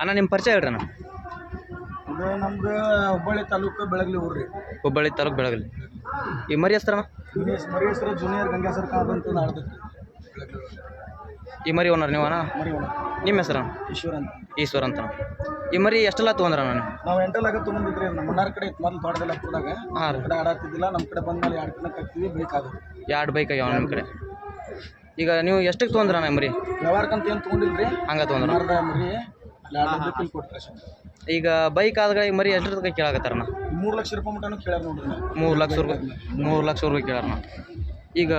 ಅಣ್ಣ ನಿಮ್ಮ ಪರಿಚಯ ಹೇಳ್ರಿ ಅಣ್ಣ. ಇದು ನಮ್ದು ಹುಬ್ಬಳ್ಳಿ ತಾಲೂಕು ಬೆಳಗ್ಲಿ ಊರ್ರಿ ಹುಬ್ಬಳ್ಳಿ ತಾಲೂಕು ಬೆಳಗಲಿ. ಈ ಮರಿ ಹೆಸ್ರಣ್ಣ ಜೂನಿಯರ್ ಗಂಗಾ ಹೆಸರು ಜೂನಿಯರ್ ಗಂಗಾಸರ್ ಕಾರ್ ಅಂತ ಈ ಮರಿ ಓನರ್ ನೀವು ಅಣ್ಣ? ಮರಿ ಒಣ ನಿಮ್ಮ ಹೆಸರು ಈಶ್ವರ ಅಂತ. ಈಶ್ವರ್ ಅಂತ ಈ ಮರಿ ಎಷ್ಟೆಲ್ಲ ತೊಗೊಂಡ್ರ ನಾನು ನಾವು? ಎಂಟಲಾಗ ತೊಗೊಂಡಿದ್ರಿ ನಮ್ಮ ಮಣ್ಣಾರ ಕಡೆ ಇತ್ತು ಮೊದಲು ತೋಟದಲ್ಲಿ ಹತ್ತದಾಗ ಹಾಂ ರೀ. ಕಡೆ ಆಡಾತಿದ್ದಿಲ್ಲ ನಮ್ಮ ಕಡೆ ಬಂದ್ಮೇಲೆ ಎರಡು ದಿನಕ್ಕೆ ಹಾಕ್ತೀವಿ ಬೇಕಾದ್ರೆ ಎರಡು ಬೈಕ್ ಆಗ್ಯಾವ ನಿಮ್ಮ ಕಡೆ? ಈಗ ನೀವು ಎಷ್ಟಕ್ಕೆ ತೊಗೊಂಡ್ರ ಮೆಮ್ರಿ ಮರಿ ವ್ಯವಹಾರಕ್ಕಂತ ಏನು ತೊಗೊಂಡಿಲ್ರಿ? ಹಂಗೆ ತೊಗೊಂಡ್ರ? ಮಾರ್ದ ಮರಿ ಈಗ ಬೈಕ್ ಆದ್ರೆ ಈಗ ಮರಿ ಎಷ್ಟಕ್ಕೆ ಕೇಳಾಕತ್ತಾರಣ್ಣ? ಮೂರು ಲಕ್ಷ ರೂಪಾಯಿ ಮಟ್ಟನು ಕೇಳ್ಯಾರ ನೋಡ್ರಿ. ಮೂರು ಲಕ್ಷ ರೂಪಾಯಿ ಮೂರು ಲಕ್ಷ ರೂಪಾಯಿ ಕೇಳಾರಣ್ಣ. ಈಗ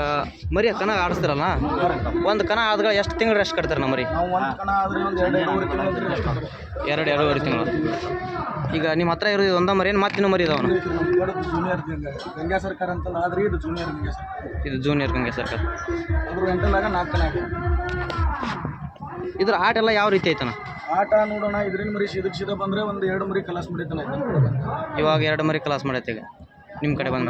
ಮರಿ ಕನ ಆಡಿಸ್ತಾರಲ್ಲ? ಒಂದು ಕನ ಆದ್ರೆ ಎಷ್ಟು ತಿಂಗಳು ರೆಸ್ಟ್ ನಮ್ಮ ಮರಿ? ಕಣ ಎರಡು ಎರಡೂವರೆ ತಿಂಗಳು ಈಗ ನಿಮ್ಮ ಹತ್ರ ಇರೋದು ಒಂದ ಮರಿ ಏನು ಮತ್ತಿನ ಮರಿ ಇದಾವನು ಇದು ಜೂನಿಯರ್ ಗಂಗಾ ಸರ್ಕಾರ ಆದ್ರೆ ಇದು ಜೂನಿಯರ್ ಗಂಗಾ ಸರ್ಕಾರ ಇದು ಜೂನಿಯರ್ ಗಂಗೆ ಸರ್ಕಾರ ಅದ್ರ ನಾಲ್ಕು ಕಣ ಇದ್ರ ಆಟ ಎಲ್ಲ ಯಾವ ರೀತಿ ಐತನ ಆಟ ನೋಡೋಣ ಇದ್ರಿಂದ ಮರಿ ಸಿದಕ್ ಸಿದ ಬಂದ್ರೆ ಒಂದು ಎರಡು ಮರಿ ಕಲಾಸ್ ಮಾಡಿದ್ದಾನೆ ಇವಾಗ ಎರಡು ಮರಿ ಕ್ಲಾಸ್ ಮಾಡೈತೆ ಈಗ. ನಿಮ್ಮ ಕಡೆ ಬಂದ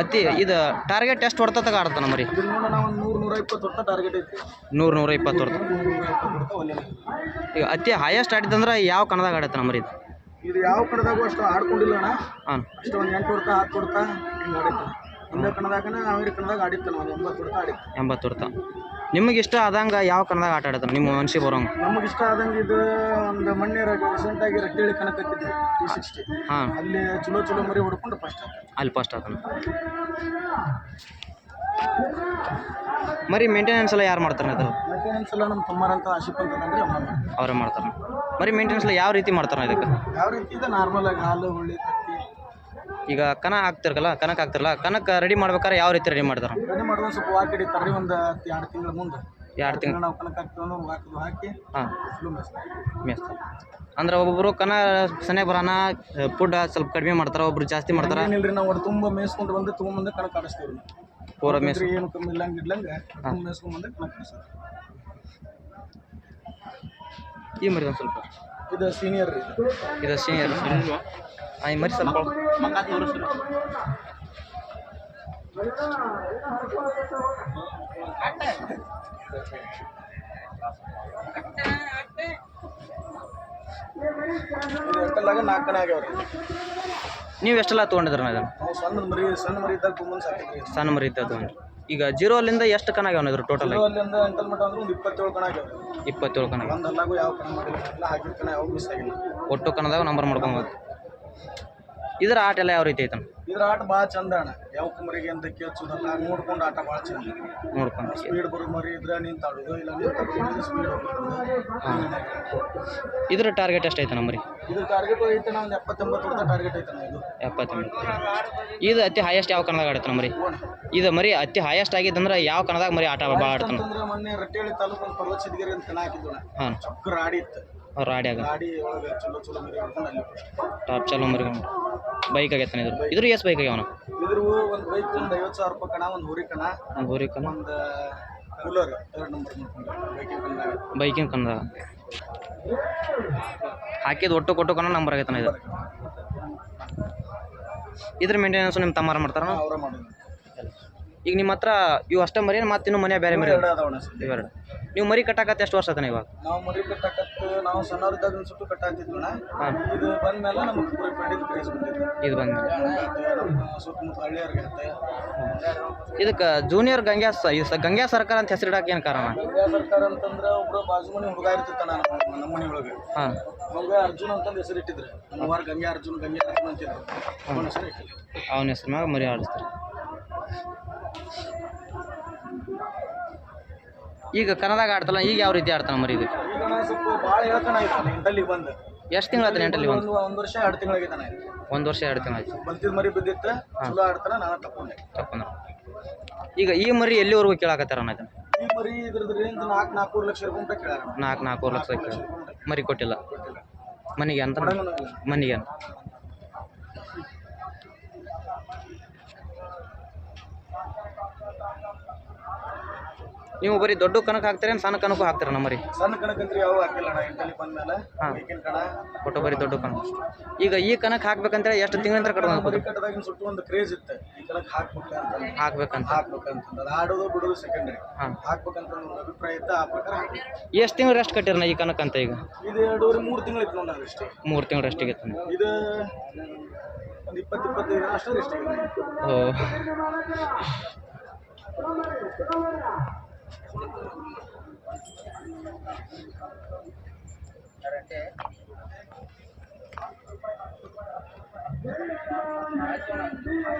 ಅತ್ತಿ ಅತಿ ಇದು ಟಾರ್ಗೆಟ್ ಎಷ್ಟು ಹೊಡ್ತದಾಗ ಆಡ್ತಾನ ಮರಿ? ಒಂದು ನೂರು ನೂರ ಇಪ್ಪತ್ತು ಹೊತ್ತ ಟಾರ್ಗೆಟ್ ಐತಿ. ನೂರು ನೂರ ಇಪ್ಪತ್ತು ಹೊಡ್ತ ಈಗ ಅತಿ ಹೈಯೆಸ್ಟ್ ಆಡಿದಂದ್ರೆ ಯಾವ ಕಣದಾಗ ಆಡತ್ತಾನ ಮರಿ ಇದು? ಇದು ಯಾವ ಕಣದಾಗೂ ಅಷ್ಟು ಆಡ್ಕೊಂಡಿಲ್ಲ ಅಣ್ಣ. ಹಾಂ. ಅಷ್ಟು ಒಂದು ಎಂಟು ಹೊಡ್ತಾ ಹತ್ತು ಹೊಡ್ತಾ ಹಿಂಗೆ ಆಡಿತ್ತು. ಹಿಂದೆ ಕಣದಾಗನ ಅಮೇರಿ ಕಣದಾಗ ಆಡಿತ್ತು ನಾವು ಎಂಬತ್ತು ಹೊಡ್ತಾ ಆಡಿತ್ತು. ಎಂಬತ್ತು ಹೊಡ್ತ. ನಿಮಗೆ ಇಷ್ಟ ಆದಂಗೆ ಯಾವ ಕಣದಾಗ ಆಟ ಆಡ್ತಾರೆ ನಿಮ್ಮ ಮನ್ಸಿಗೆ ಬರೋಂಗೆ. ನಮಗೆ ಇಷ್ಟ ಆದಂಗೆ ಇದು ಒಂದು ಮಣ್ಣೆ ರೀಸೆಂಟ್ ಆಗಿ ರಟ್ಟೇಳಿ ಕಣಕ್ ಹತ್ತಿದ್ವಿ ಟಿ ಸಿಕ್ಸ್ಟಿ ಹಾಂ. ಅಲ್ಲಿ ಚಲೋ ಚಲೋ ಮರಿ ಹೊಡ್ಕೊಂಡು ಫಸ್ಟ್ ಅಲ್ಲಿ ಫಸ್ಟ್ ಆತನ. ಮರಿ ಮೇಂಟೆನೆನ್ಸ್ ಎಲ್ಲ ಯಾರು ಮಾಡ್ತಾರೆ ಅದು ಮೇಂಟೆನೆನ್ಸ್ ಎಲ್ಲ ನಮ್ಮ ತಮ್ಮರಂತ ಆಶಿಪ್ ಅಂತ ಅಂದ್ರೆ. ಅವರೇ ಮಾಡ್ತಾರೆ. ಮರಿ ಮೇಂಟೆನೆನ್ಸ್ ಎಲ್ಲ ಯಾವ ರೀತಿ ಮಾಡ್ತಾರೆ ಇದಕ್ಕೆ? ಯಾವ ರೀತಿ ಇದೆ ನಾರ್ಮಲ್ ಆಗಿ ಹಾಲು ತತ್ತಿ ಈಗ ಕನ ಹಾಕ್ತಿರಲ್ಲ ಕನಕ ಹಾಕ್ತಿರಲ್ಲ ಕನಕ ರೆಡಿ ಮಾಡ್ಬೇಕಾದ್ರೆ ಯಾವ ರೀತಿ ರೆಡಿ ಮಾಡ್ತಾರೆ? ರೆಡಿ ಮಾಡಿದ ಸ್ವಲ್ಪ ವಾಕ್ ಹಿಡಿತಾರೆ ಒಂದು ಎರಡು ತಿಂಗಳ ಮುಂದೆ. ಎರಡು ತಿಂಗಳು? ನಾವು ಕನಕ ಹಾಕ್ತೀವಿ ಅಂದ್ರೆ ವಾಕದು ಹಾಕಿ ಹಾಂ. ಮೆಸ್ತಾರೆ ಅಂದ್ರೆ ಒಬ್ಬೊಬ್ಬರು ಕನ ಸನೆ ಬರೋಣ ಫುಡ್ ಸ್ವಲ್ಪ ಕಡಿಮೆ ಮಾಡ್ತಾರೆ ಒಬ್ರು ಜಾಸ್ತಿ ಮಾಡ್ತಾರೆ? ಏನಿಲ್ರಿ ನಾವು ತುಂಬ ಮೇಯಿಸ್ಕೊಂಡು ಬಂದು ತುಂಬ ಮುಂದೆ ಕನಕ ಆಡಿಸ್ತೀವಿ ಪೂರ ಮೇಸ್ ಏನು ಕಮ್ಮಿ ಇಲ್ಲಂಗೆ ಇಡ್ಲಂಗೆ ತುಂಬ ಮೇಸ್ಕೊಂಡು ಬಂದು ಕನಕ ಆಡಿಸ್ತೀವಿ ಈ ಮರಿ ಒಂದು ಸ್ವಲ್ಪ. ಇದು ಸೀನಿಯರ್ ರೀ. ಇದು. ಸೀನಿಯರ್ ಐ ಮರಿ ಸ್ವಲ್ಪ ಇದು ಎಂಟಲ್ಲಾಗ ನಾಲ್ಕು ಕಣ ಆಗ್ಯಾವ ರೀ ನೀವು ಎಷ್ಟೆಲ್ಲ ತೊಗೊಂಡಿದ್ರಿ ಮೇಡಮ್ ನಾವು ಸಣ್ಣ ಮರಿ ಸಣ್ಣ ಮರಿ ಇದ್ದಾಗ ತುಂಬ ಸಾಕಿದ್ರಿ ಸಣ್ಣ ಮರಿ ಇದ್ದ ತೊಗೊಂಡ್ರಿ. ಈಗ ಜೀರೋ ಅಲ್ಲಿಂದ ಎಷ್ಟು ಕಣ ಆಗ್ಯಾವ ಇದ್ರ ಟೋಟಲ್ ಆಗಿ? ಅಲ್ಲಿಂದ ಎಂಟಲ್ ಮಟ್ಟ ಅಂದ್ರೆ ಒಂದು ಇಪ್ಪತ್ತೇಳು ಕಣ ಆಗ್ಯಾವ. ಇಪ್ಪತ್ತೇಳು ಕಣ ಆಗ್ಯಾವ. ಒಂದು ಅಲ್ಲಾಗೂ ಯಾವ ಕಣ ಮಾಡಿಲ್ಲ. ಎಲ್ಲ ಹಾಕಿದ ಕಣ ಯಾವ ಮಿಸ್ ಆಗಿಲ್ಲ. ಒಟ್ಟು ಕಣದಾಗ ನಂಬರ್ ಮಾಡ್ಕೊಬೋದು. ಇದ್ರ ಆಟ ಎಲ್ಲ ಯಾವ ರೀತಿ ಐತನ ಇದ್ರ ಆಟ ಭಾಳ ಚಂದ ಅಣ್ಣ. ಯಾವ ಕುಮರಿಗೆ ಅಂತ ಕೇಳ್ಸೋದಲ್ಲ ನೋಡ್ಕೊಂಡು ಆಟ ಭಾಳ ಚಂದ. ನೋಡ್ಕೊಂಡು. ಸ್ಪೀಡ್ ಬರು ಮರಿ ಇದ್ರೆ ನಿಂತಾಡೋದು ಇಲ್ಲ ನಿಂತಾಡೋದು ಸ್ಪೀಡ್ ಹೋಗೋದು ಇದ್ರ ಟಾರ್ಗೆಟ್ ಎಷ್ಟು ನಮ್ಮ ಮರಿ? ಇದು ಟಾರ್ಗೆಟ್ ಐತೆ ಒಂದು ಎಪ್ಪತ್ತೊಂಬತ್ತು ಹೊಡೆದ ಟಾರ್ಗೆಟ್ ಐತೆ ಇದು. ಎಪ್ಪತ್ತೊಂಬತ್ತು. ಇದು ಅತಿ ಹೈಯೆಸ್ಟ್ ಯಾವ ಕನ್ನಡ ಆಡತ್ತ ಮರಿ? ಇದು ಮರಿ ಅತಿ ಹೈಯೆಸ್ಟ್ ಆಗಿದ್ದಂದ್ರೆ ಯಾವ ಕನ್ನಡದಾಗ ಮರಿ ಆಟ ಭಾಳ ಆಡತ್ತ ಮೊನ್ನೆ ರಟ್ಟೇಳಿ ತಾಲೂಕು ಪರ್ವತ ಸಿದ್ಗಿರಿ ಅಂತ ಕಣ ಹಾಂ. ಟಾಪ್ ಚಲೋ ಮರಿ ಬೈಕ್ ಆಗೈತಾನ ಇದ್ರು ಇದ್ರ ಎಷ್ಟು ಬೈಕ್ ಆಗ್ಯಾವನ ಇದ್ರು ಒಂದು ಬೈಕ್ ಒಂದು ಐವತ್ತು ಸಾವಿರ ರೂಪಾಯಿ ಕಣ ಒಂದು ಹುರಿ ಕಣ. ಒಂದು ಕಣ? ಒಂದು ಕೂಲರ್ ಎರಡು ನಂಬರ್ ಕಣ್ಣಾಗ ಬೈಕಿನ ಕನ್ನದಾಗ ಹಾಕಿದ ಒಟ್ಟು ಕೊಟ್ಟು ಕನ್ನ ನಂಬರ್ ಆಗೈತನ ಇದು. ಇದ್ರ ಮೇಂಟೆನೆನ್ಸ್ ನಿಮ್ಮ ತಮ್ಮಾರ ಮಾಡ್ತಾರ ಈಗ ನಿಮ್ಮ ಹತ್ರ ಇವು ಅಷ್ಟೇ ಮರಿ ಮತ್ತೆ ಇನ್ನು ಮನೆ ಬೇರೆ ಮರಿ ಎರಡು ಅದಾವಣ ಸರ್ ಇವೆರಡು. ನೀವು ಮರಿ ಕಟ್ಟಾಕತ್ತೆ ಎಷ್ಟು ವರ್ಷ ಆತನ ಇವಾಗ? ನಾವು ಮರಿ ಕಟ್ಟಕತ್ತು ನಾವು ಸಣ್ಣವ್ರಿದ್ದಾಗ ಒಂದು ಸುಟ್ಟು ಕಟ್ಟಾಕ್ತಿದ್ವಣ್ಣ. ಹಾಂ. ಇದು ಬಂದ್ಮೇಲೆ ನಮಗೆ ಪೂರಿ ಪಡಿದ ಕ್ರೇಜ್ ಬಂದಿತ್ತು. ಇದು ಬಂದ ನಮ್ಮ ಸುತ್ತಮುತ್ತ ಹಳ್ಳಿಯವ್ರಿಗೆ ಆಯ್ತು ಇದಕ್ಕೆ ಜೂನಿಯರ್ ಗಂಗ್ಯಾ ಸ ಇದು ಸ- ಗಂಗ್ಯಾ ಸರ್ಕಾರ ಅಂತ ಹೆಸರಿಡಕ್ಕೆ ಏನು ಕಾರಣ? ಗಂಗಾ ಸರ್ಕಾರ ಅಂತಂದ್ರೆ ಒಬ್ರು ಬಾಜು ಮನೆ ಹುಡುಗ ಇರ್ತಿತ್ತಾನ ನಮ್ಮ ನಮ್ಮ ಮನೆ ಒಳಗೆ. ಹಾಂ. ಅವಾಗ ಅರ್ಜುನ್ ಅಂತಂದು ಹೆಸರು ಇಟ್ಟಿದ್ರು ನಮ್ಮ ವಾರ ಗಂಗಾ ಅರ್ಜುನ್ ಗಂಗಾ ಅರ್ಜುನ್ ಅಂತಿದ್ರು ಅವನ ಹೆಸರು ಇಟ್ಟಿದ್ರು. ಅವನ ಹೆಸರು ಮ್ಯಾಗ ಮರಿ ಆಡಿಸ್ತಾರೆ. ಈಗ ಕನ್ನಡಾಗ ಆಡ್ತಲ್ಲ ಈಗ ಯಾವ ರೀತಿ ಆಡ್ತಾನೆ ಮರಿ ಇದು ಭಾಳ ಹೇಳ್ತಾನ ಎಂಟಲ್ಲಿ ಬಂದು? ಎಷ್ಟು ತಿಂಗಳು ಒಂದು ವರ್ಷ ಎರಡು ತಿಂಗಳಾಗಿದ್ದಾನೆ ಒಂದು ವರ್ಷ ಎರಡು ತಿಂಗಳು ಆಯ್ತು. ಬಂತಿದ್ ಮರಿ ಬಿದ್ದಿತ್ತು ಈಗ ಈ ಮರಿ ಎಲ್ಲಿವರೆಗೂ ಕೇಳಾಕತ್ತಾರ ನಾನು ಈ ನಾಲ್ಕು ನಾಲ್ಕೂರು ಲಕ್ಷ ನಾಲ್ಕು ನಾಲ್ಕೂವರೆ ಲಕ್ಷ ಮರಿ ಕೊಟ್ಟಿಲ್ಲ. ಮನೆಗೆ ಅಂತ. ಮನೆಗೆ ಅಂತ. ನೀವು ಬರೀ ದೊಡ್ಡ ಕನಕ ಹಾಕ್ತೀರ ಸಣ್ಣ ಕನಕು ಹಾಕ್ತೀರ ಮರಿ ಸಣ್ಣ ಕಣಕಂತ್ರಿ ಯಾವ ಹಾಕಿಲ್ಲ ಅಣ್ಣ ಇಂಟಲ್ಲಿ ಬಂದ್ಮೇಲೆ. ಹಾಂ. ಈಗಿನ ಕಣ. ಒಟ್ಟು ಬರೀ ದೊಡ್ಡ ಕನಕ ಈಗ ಈ ಕನಕ ಹಾಕ್ಬೇಕಂತೇಳಿ ಎಷ್ಟು ತಿಂಗಳ ನಂತರ ಕಟ್ಟದಾಗಿನ ಸುಟ್ಟು ಒಂದು ಕ್ರೇಜ್ ಇತ್ತು. ಈ ಕಣಕ್ ಹಾಕ್ಬೇಕಂತ ಹಾಕ್ಬೇಕಂತ. ಹಾಕ್ಬೇಕಂತ ಅದು. ಆಡೋದು ಬಿಡೋದು ಸೆಕೆಂಡ್ರಿ ಹಾಂ. ಹಾಕ್ಬೇಕಂತ ಒಂದು ಅಭಿಪ್ರಾಯ ಇತ್ತು ಆ ಪ್ರಕಾರ ಹಾಕ್ಬೇಕು. ಎಷ್ಟು ತಿಂಗಳು ರೆಸ್ಟ್ ಕಟ್ಟಿರ ಈ ಕನಕ ಅಂತ ಈಗ? ಇದು ಎರಡೂವರೆ ಮೂರು ತಿಂಗಳು ಇತ್ತು ನೋಡಿ ಅಷ್ಟೇ ಮೂರು ತಿಂಗಳು ರೆಸ್ಟಿಗೆ ಇತ್ತು ಇದು ಒಂದು ಇಪ್ಪತ್ತು ಇಪ್ಪತ್ತೈದು ಅಷ್ಟೇ ಇಷ್ಟ ಓ అంటే